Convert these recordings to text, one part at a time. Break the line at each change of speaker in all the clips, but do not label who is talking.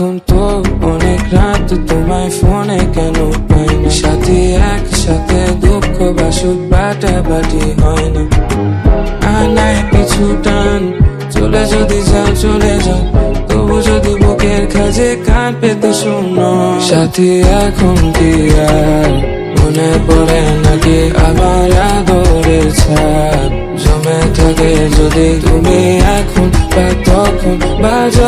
এখন তো অনেক রাত তোমায় ফোনে কেন পাই না? সাথে একসাথে দুঃখ বা সুখ বাটাবাটি হয় না। আনায় পিছু টান, চলে যদি যাও, চলে যাও, তবু যদি বুকের কাজে কাঁপে তো শুনো সাথে এখন কি আর? মনে পড়ে নাকি আবার আদরের ছাপ? জমে থাকে যদি তুমি এখন বা তখন, বাজে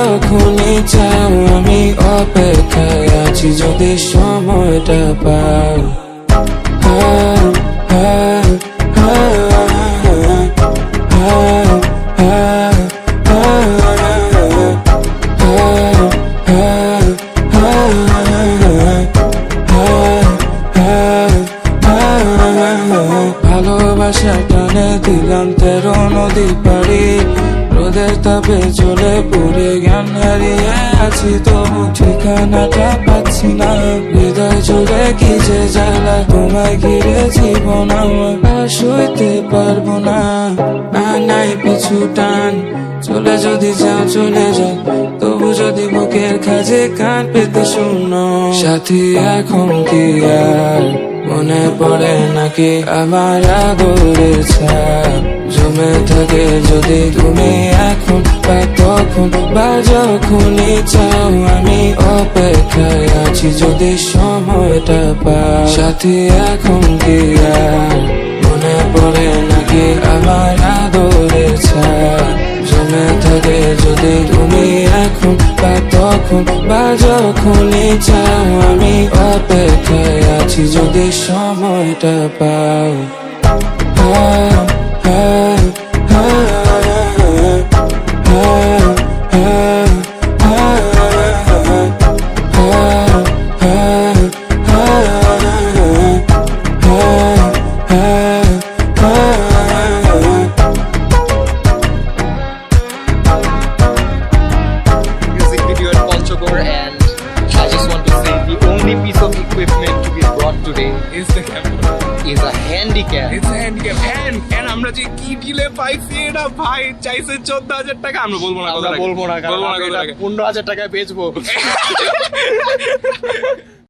অপেক্ষায় আছি যদি সময়টা হ্যাঁ ভালোবাসা টানে দিলাম তেরো নদী পাড়ি। রোদের তাপে চলে পড়ে জ্ঞান হারিয়ে আছি, তবু ঠিকানাটা পাচ্ছি না। হৃদয় জুড়ে কি যে জ্বালা, তোমায় ঘিরে জীবন আমার সইতে পারব না। আনাই পিছু টান, চলে যদি যাও, চলে যাও, তবু যদি বুকের কাজে কান পেতে শুনো সাথী এখন কি আর? মনে পড়ে নাকি আমার আদরের ছাপ? জমে থাকে যদি তুমি এখন বা তখন বা যখনই চাও, আমি অপেক্ষায় আছি যদি সময়টা পাও। সাথী এখন কি মনে পড়ে নাকি আমার আদরের ছাপ জমে থাকে যদি তুমি এখন বা তখন বা যখনই চাও, আমি অপেক্ষায় আছি যদি সময়টা পাও।
And আমরা যে কি ডিলে পাইছি এটা ভাই চাইছে চোদ্দ হাজার টাকা। আমরা বলব না আমরা বলব না বলব না।
পনেরো হাজার টাকায় বেচবো।